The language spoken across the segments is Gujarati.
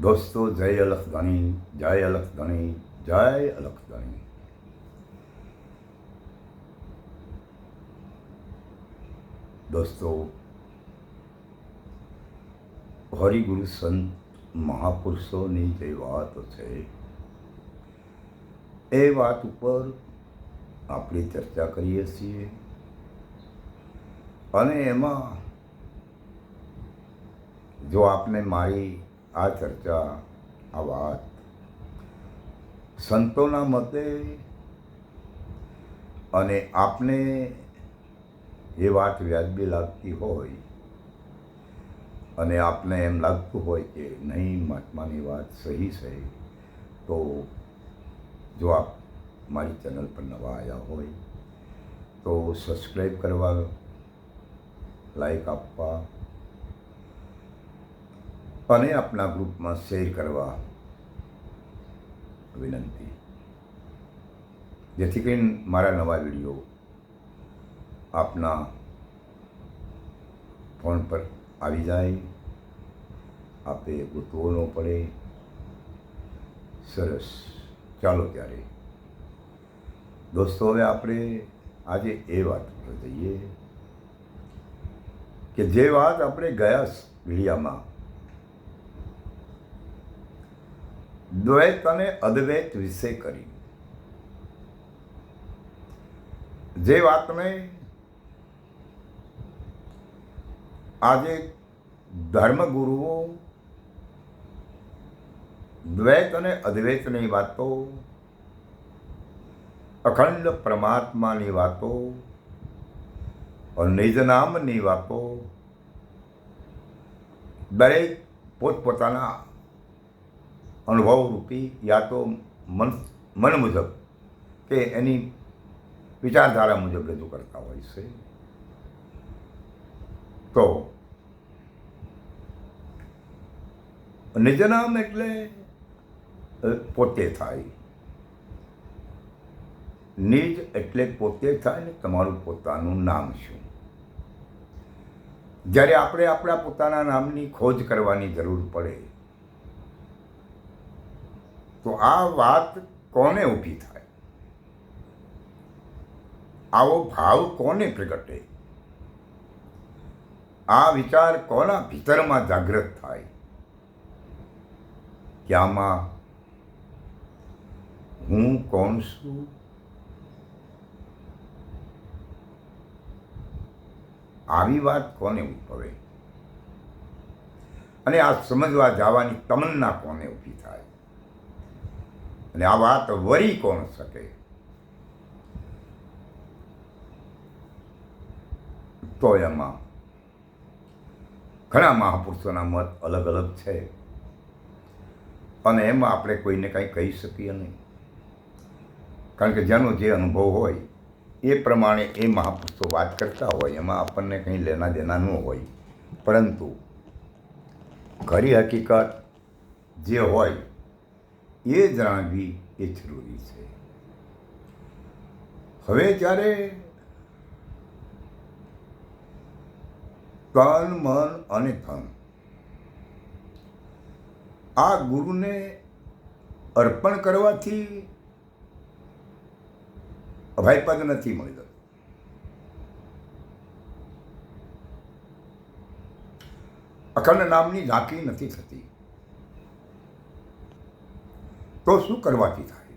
દોસ્તો, જય અલખ ધણી, જય અલખ ધણી, જય અલખ ધણી. દોસ્તો, હરિગુરુ સંત મહાપુરુષોની જે વાત છે, એ વાત ઉપર આપણે ચર્ચા કરીએ છીએ અને એમાં જો આપને મારી આ ચર્ચા, આ વાત. સંતોના મતે અને આપને એ વાત વ્યાજબી લાગતી હોય અને આપને એમ લાગતું હોય કે નહીં, મહાત્માની વાત સહી છે, તો જો આપ મારી ચેનલ પર નવા આવ્યા હોય તો સબસ્ક્રાઈબ કરવા લાઈક આપવા અને આપણા ગ્રુપમાં શેર કરવા વિનંતી. જેથી કરીને મારા નવા વીડિયો આપના ફોન પર આવી જાય, આપે ગોતવો ન પડે. સરસ. ચાલો ત્યારે. દોસ્તો, હવે આપણે આજે એ વાત પર જઈએ કે જે વાત આપણે ગયા વિડીયામાં દ્વૈત અને અદ્વૈત વિશે કરી. જે વાતને આજે ધર્મગુરુઓ દ્વૈત અને અદ્વૈતની વાતો, અખંડ પરમાત્માની વાતો નિજનામની વાતો દરેક પોતપોતાના અનુભવ રૂપી યા તો મન મન મુજબ કે એની વિચારધારા મુજબ રજૂ કરતા હોય છે. તો નિજનામ એટલે પોતે થાય. નિજ એટલે પોતે થાય ને તમારું પોતાનું નામ શું? જ્યારે આપણે આપણા પોતાના નામની ખોજ કરવાની જરૂર પડે તો આ વાત કોને ઊભી થાય? આવો ભાવ કોને પ્રગટે? આ વિચાર કોના ભીતરમાં જાગૃત થાય? કે આમાં હું કોણ છું? આવી વાત કોને ઉદભવે? અને આ સમજવા જવાની તમન્ના કોને ઊભી થાય? અને આ વાત વરી કોણ શકે? તો એમાં ઘણા મહાપુરુષોના મત અલગ અલગ છે. અને એમાં આપણે કોઈને કંઈ કહી શકીએ નહીં. કારણ કે જેનો જે અનુભવ હોય, એ પ્રમાણે એ મહાપુરુષો વાત કરતા હોય, એમાં આપણને કંઈ લેના દેના ન હોય. પરંતુ ખરી હકીકત જે હોય એ જાણવી એ જરૂરી છે. હવે જ્યારે તન મન અને ધન આ ગુરુને અર્પણ કરવાથી અભયપદ નથી મળ્યું અખંડ નામની ઝાંકી નથી થતી. તો શું કરવાથી થાય?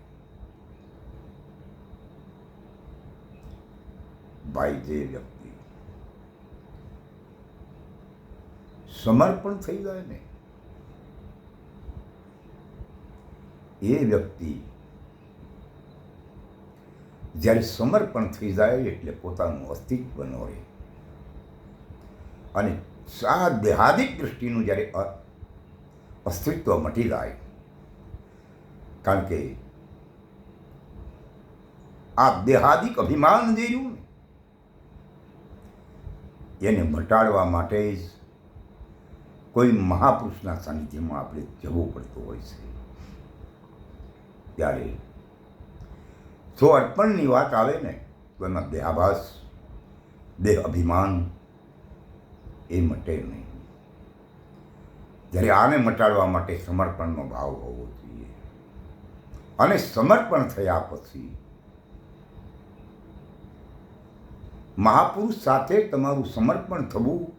ભાઈ, જે વ્યક્તિ સમર્પણ થઈ જાય ને, એ વ્યક્તિ જ્યારે સમર્પણ થઈ જાય એટલે પોતાનું અસ્તિત્વ ન રહે. અને સા દેહાદિક દૃષ્ટિનું જ્યારે અસ્તિત્વ મટી જાય કારણ કે આ દેહાદિક અભિમાન જે રહ્યું ને, એને મટાડવા માટે જ કોઈ મહાપુરુષના સાનિધ્યમાં આપણે જવું પડતું હોય છે. ત્યારે જો અર્પણની વાત આવે ને, તો એમાં દેહાભાસ, દેહ અભિમાન એ મટે નહીં. જ્યારે આને મટાડવા માટે સમર્પણનો ભાવ હોવો જોઈએ. અને સમર્પણ થયા પછી મહાપુરુષ સાથે તમારું સમર્પણ થવું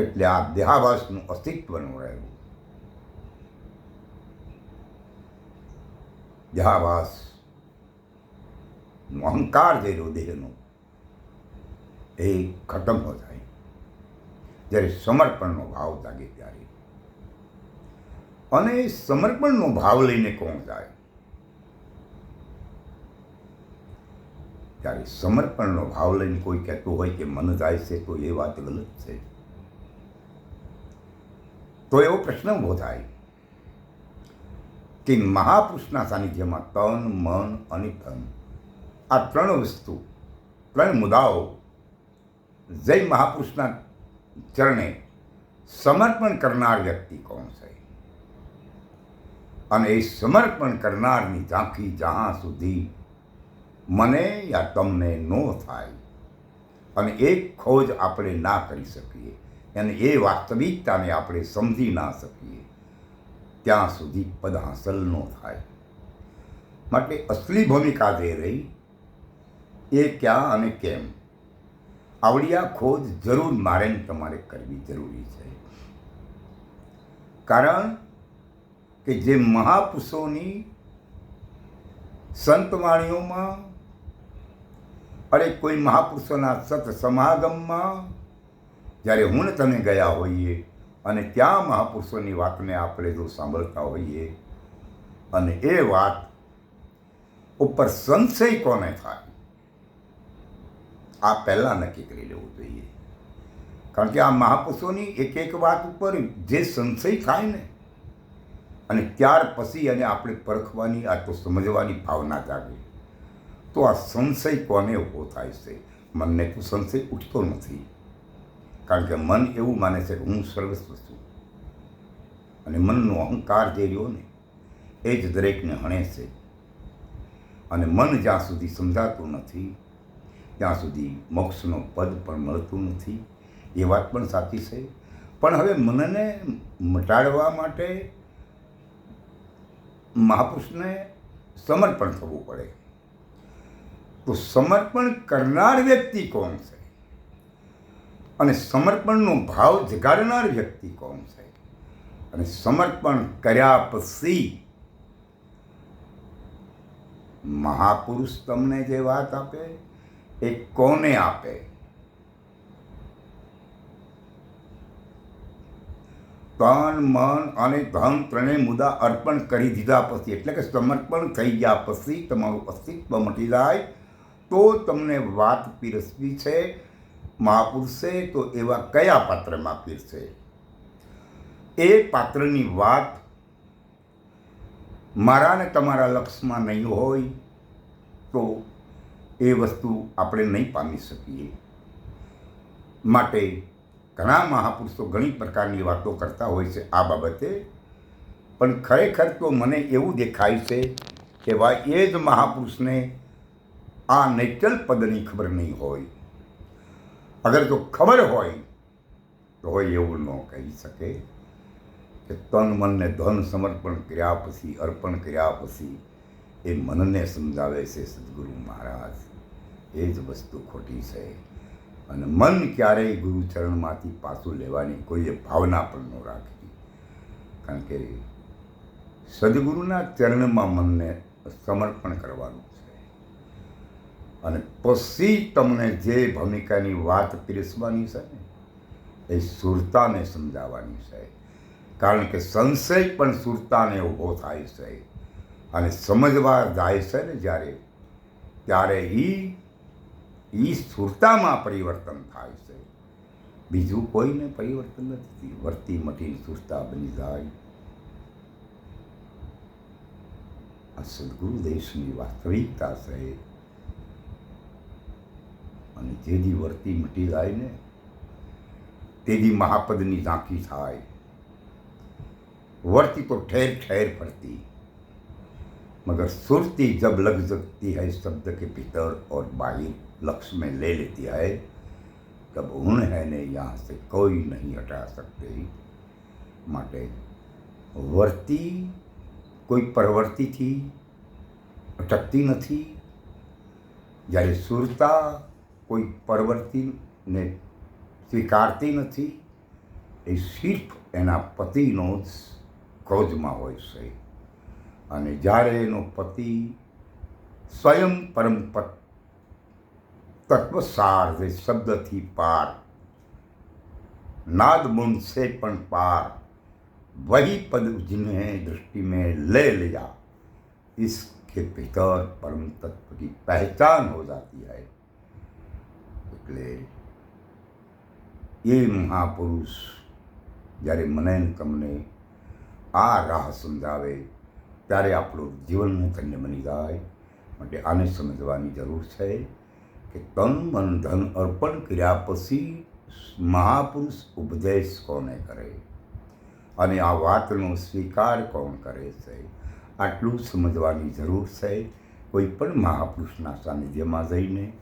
એટલે આ દેહાવાસનું અસ્તિત્વનું રહેવું. દેહાભાસ અહંકાર જે રહ્યો દેહનો, એ ખતમ ન થાય. જ્યારે સમર્પણનો ભાવ જાગે ત્યારે. અને સમર્પણનો ભાવ લઈને કોણ જાય? ત્યારે સમર્પણનો ભાવ લઈને કોઈ કહેતું હોય કે મન જાય છે તો એ વાત ગલત છે. તો એવો પ્રશ્ન ઊભો થાય કે મહાપુરુષના સાનિધ્યમાં તન, મન અને ધન આ ત્રણ વસ્તુ, ત્રણ મુદ્દાઓ જય મહાપુરુષના ચરણે સમર્પણ કરનાર વ્યક્તિ કોણ છે? અને એ સમર્પણ કરનારની ઝાંખી જ્યાં સુધી મને યા તમને ન થાય. અને એક ખોજ આપણે ના કરી શકીએ. અને એ વાસ્તવિકતાને આપણે સમજી ના શકીએ. ત્યાં સુધી પદ હાંસલ ન થાય. માટે અસલી ભૂમિકા જે રહી, એ ક્યાં અને કેમ? આવડી ખોજ જરૂર મારે તમારે કરવી જરૂરી છે. કારણ કે જે મહાપુરુષોની સંતવાણીઓમાં અરે કોઈ મહાપુરુષોના સત સમાગમમાં જ્યારે હું તમે ગયા હોઈએ અને ત્યાં મહાપુરુષોની વાતને આપણે જો સાંભળતા હોઈએ અને એ વાત ઉપર સંશય કોને થાય? આ પહેલાં નક્કી કરી લેવું જોઈએ. કારણ કે આ મહાપુરુષોની એક એક વાત ઉપર જે સંશય થાય ને અને ત્યાર પછી અને આપણે પરખવાની આ તો સમજવાની ભાવના જાગે. તો આ સંશય કોને ઊભો થાય છે? મનને તો સંશય ઉઠતો નથી. કારણ કે મન એવું માને છે કે હું સર્વસ્વ છું. અને મનનો અહંકાર જે રહ્યો ને, એ જ દરેકને હણે છે. અને મન જ્યાં સુધી સમજાતું નથી, ત્યાં સુધી મોક્ષનો પદ પણ મળતું નથી. એ વાત પણ સાચી છે. પણ હવે મનને મટાડવા માટે મહાપુરુષને સમર્પણ થવું પડે. તો સમર્પણ કરનાર વ્યક્તિ કોણ છે? અને સમર્પણનો ભાવ જગાડનાર વ્યક્તિ કોણ છે? અને સમર્પણ કર્યા પછી મહાપુરુષ તમને જે વાત આપે, એ કોને આપે? તન, મન અને ધન ત્રણેય મુદ્દા અર્પણ કરી દીધા પછી, એટલે કે સમર્પણ થઈ ગયા પછી તમારું અસ્તિત્વ મટી જાય, તો તમને વાત પીરસવી છે, મહાપુરુષે, તો એવા કયા પાત્રમાં પીરશે એ પાત્રની વાત મારા ને તમારા લક્ષમાં નહીં હોય, તો એ વસ્તુ આપણે નહીં પામી શકીએ. માટે ઘણા મહાપુરુષો ઘણી પ્રકારની વાતો કરતા હોય છે આ બાબતે. પણ ખરેખર તો મને એવું દેખાય છે કે ભાઈ એ જ મહાપુરુષને આ નૈચલ પદની ખબર નહીં હોય. અગર જો ખબર હોય, તો હોય એવું ન કહી શકે કે તન મનને ધન સમર્પણ કર્યા પછી, અર્પણ કર્યા પછી એ મનને સમજાવે છે, સદગુરુ મહારાજ. એ જ વસ્તુ ખોટી છે. અને મન ક્યારેય ગુરુચરણમાંથી પાછું લેવાની કોઈએ ભાવના પણ ન રાખી. કારણ કે સદગુરુના ચરણમાં મનને સમર્પણ કરવાનું છે. અને પછી તમને જે ભૂમિકાની વાત પીરસવાની છે ને, એ સુરતાને સમજાવવાની છે. કારણ કે સંશય પણ સુરતાને ઊભો થાય છે. અને સમજવા જાય છે ને જ્યારે, ત્યારે એ એ સુરતામાં પરિવર્તન થાય છે બીજું કોઈને પરિવર્તન નથી વર્તી મટીને સુરતા બની જાય આ સદગુરુ દેશની વાસ્તવિકતા છે અને જેથી વર્તી મટી જાય ને તેદી મહાપદની ઝાંખી થાય वर्ती तो ठहर ठहर पड़ती मगर सुरती जब लग सकती है शब्द के भीतर और बाहर लक्ष्य में ले लेती है तब उन है ने यहाँ से कोई नहीं हटा सकते માટે વર્તી કોઈ પ્રવૃત્તિથી અટકતી નથી જ્યારે સુરતા કોઈ પ્રવૃત્તિને સ્વીકારતી નથી એ સિર્ફ એના પતિનો જ ક્રોધમાં હોય છે અને જ્યારે એનો પતિ સ્વયં પરમ પ- તત્વસાર જે શબ્દથી પાર नाद मुन से पण पार वही पद जिन्हें दृष्टि में ले लिया इसके भीतर परम तत्व की पहचान हो जाती है એટલે એ મહાપુરુષ જ્યારે મને ને તમને આ રાહ સમજાવે ત્યારે આપણું જીવન ધન્ય બની જાય માટે આને સમજવાની જરૂર છે કે તન મન ધન અર્પણ કર્યા પછી મહાપુરુષ ઉપદેશ કોને કરે? અને આ વાતનો સ્વીકાર કોણ કરે છે? આટલું સમજવાની જરૂર છે. કોઈ પણ મહાપુરુષના સાનિધ્યમાં જઈને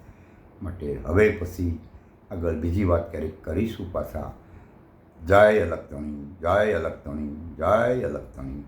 માટે હવે પછી આગળ બીજી વાત ક્યારેક કરીશું પાછા. જય અલગતણી જય અલગતણી જય અલગતણી